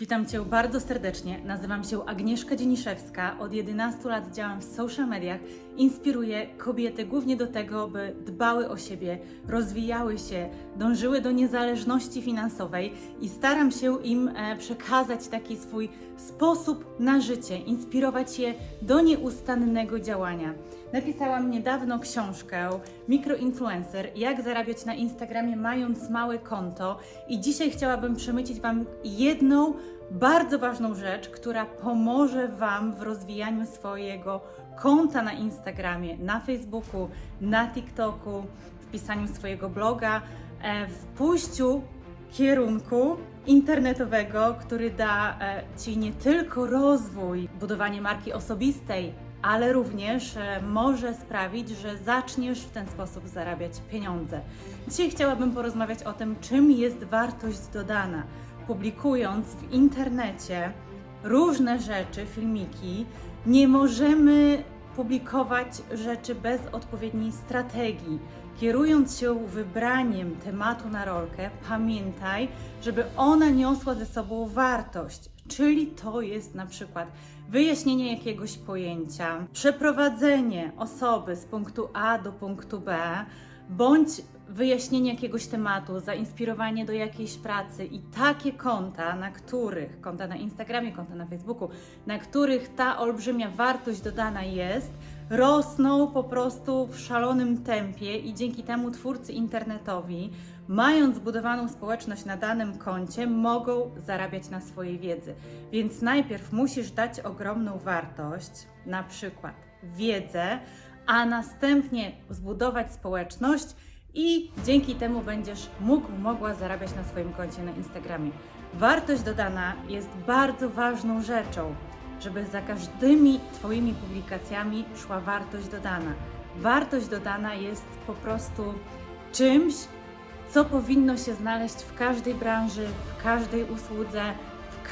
Witam Cię bardzo serdecznie. Nazywam się Agnieszka Dzieniszewska. Od 11 lat działam w social mediach. Inspiruję kobiety głównie do tego, by dbały o siebie, rozwijały się, dążyły do niezależności finansowej i staram się im e, przekazać taki swój sposób na życie, inspirować je do nieustannego działania. Napisałam niedawno książkę Mikroinfluencer, jak zarabiać na Instagramie mając małe konto i dzisiaj chciałabym przemycić Wam jedną bardzo ważną rzecz, która pomoże Wam w rozwijaniu swojego konta na Instagramie, na Facebooku, na TikToku, w pisaniu swojego bloga, e, w pójściu kierunku internetowego, który da e, Ci nie tylko rozwój, budowanie marki osobistej, ale również e, może sprawić, że zaczniesz w ten sposób zarabiać pieniądze. Dzisiaj chciałabym porozmawiać o tym, czym jest wartość dodana. Publikując w internecie różne rzeczy, filmiki, nie możemy publikować rzeczy bez odpowiedniej strategii. Kierując się wybraniem tematu na rolkę, pamiętaj, żeby ona niosła ze sobą wartość, czyli to jest na przykład wyjaśnienie jakiegoś pojęcia, przeprowadzenie osoby z punktu A do punktu B, bądź wyjaśnienie jakiegoś tematu, zainspirowanie do jakiejś pracy i takie konta, na których, konta na Instagramie, konta na Facebooku, na których ta olbrzymia wartość dodana jest, rosną po prostu w szalonym tempie i dzięki temu twórcy internetowi, mając zbudowaną społeczność na danym koncie, mogą zarabiać na swojej wiedzy. Więc najpierw musisz dać ogromną wartość, na przykład wiedzę, a następnie zbudować społeczność i dzięki temu będziesz mógł, mogła zarabiać na swoim koncie na Instagramie. Wartość dodana jest bardzo ważną rzeczą, żeby za każdymi Twoimi publikacjami szła wartość dodana. Wartość dodana jest po prostu czymś, co powinno się znaleźć w każdej branży, w każdej usłudze,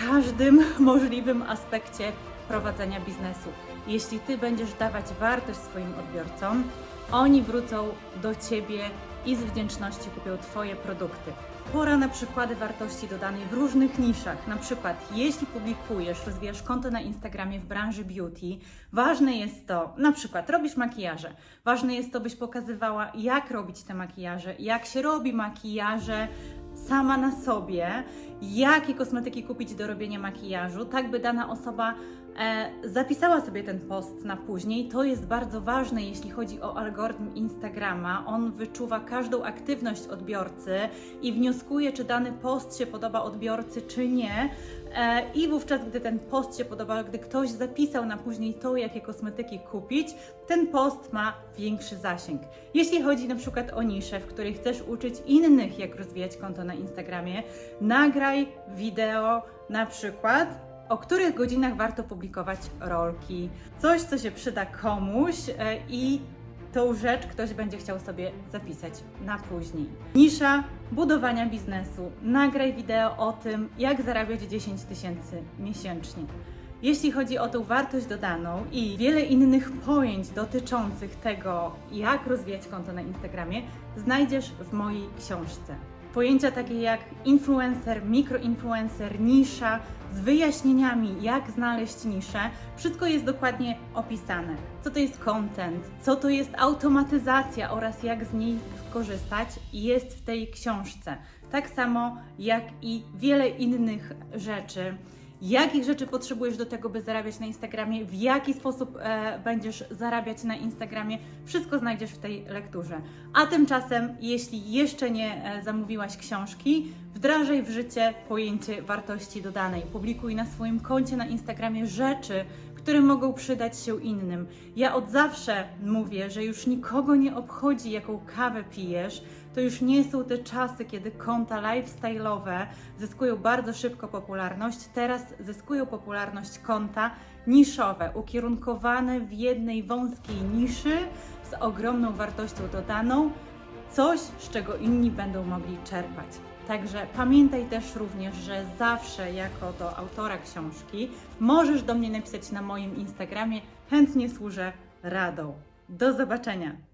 każdym możliwym aspekcie prowadzenia biznesu. Jeśli Ty będziesz dawać wartość swoim odbiorcom, oni wrócą do Ciebie i z wdzięczności kupią Twoje produkty. Pora na przykłady wartości dodanej w różnych niszach. Na przykład, jeśli publikujesz, rozwijasz konto na Instagramie w branży beauty, ważne jest to, na przykład robisz makijaże. Ważne jest to, byś pokazywała, jak robić te makijaże, jak się robi makijaże sama na sobie, jakie kosmetyki kupić do robienia makijażu, tak by dana osoba e, zapisała sobie ten post na później. To jest bardzo ważne, jeśli chodzi o algorytm Instagrama. On wyczuwa każdą aktywność odbiorcy i wnioskuje, czy dany post się podoba odbiorcy, czy nie. E, I wówczas, gdy ten post się podoba, gdy ktoś zapisał na później to, jakie kosmetyki kupić, ten post ma większy zasięg. Jeśli chodzi na przykład o niszę, w której chcesz uczyć innych, jak rozwijać konto na Instagramie, nagraj wideo na przykład o których godzinach warto publikować rolki. Coś, co się przyda komuś e, i tą rzecz ktoś będzie chciał sobie zapisać na później. Nisza budowania biznesu. Nagraj wideo o tym, jak zarabiać 10 tysięcy miesięcznie. Jeśli chodzi o tą wartość dodaną i wiele innych pojęć dotyczących tego, jak rozwijać konto na Instagramie, znajdziesz w mojej książce. Pojęcia takie jak influencer, mikroinfluencer, nisza, z wyjaśnieniami, jak znaleźć niszę, wszystko jest dokładnie opisane. Co to jest content, co to jest automatyzacja oraz jak z niej skorzystać, jest w tej książce. Tak samo jak i wiele innych rzeczy jakich rzeczy potrzebujesz do tego, by zarabiać na Instagramie, w jaki sposób e, będziesz zarabiać na Instagramie, wszystko znajdziesz w tej lekturze. A tymczasem, jeśli jeszcze nie e, zamówiłaś książki, wdrażaj w życie pojęcie wartości dodanej. Publikuj na swoim koncie na Instagramie rzeczy, które mogą przydać się innym. Ja od zawsze mówię, że już nikogo nie obchodzi, jaką kawę pijesz. To już nie są te czasy, kiedy konta lifestyle'owe zyskują bardzo szybko popularność. Teraz zyskują popularność konta niszowe, ukierunkowane w jednej wąskiej niszy z ogromną wartością dodaną, coś, z czego inni będą mogli czerpać. Także pamiętaj też również, że zawsze jako do autora książki możesz do mnie napisać na moim Instagramie. Chętnie służę radą. Do zobaczenia!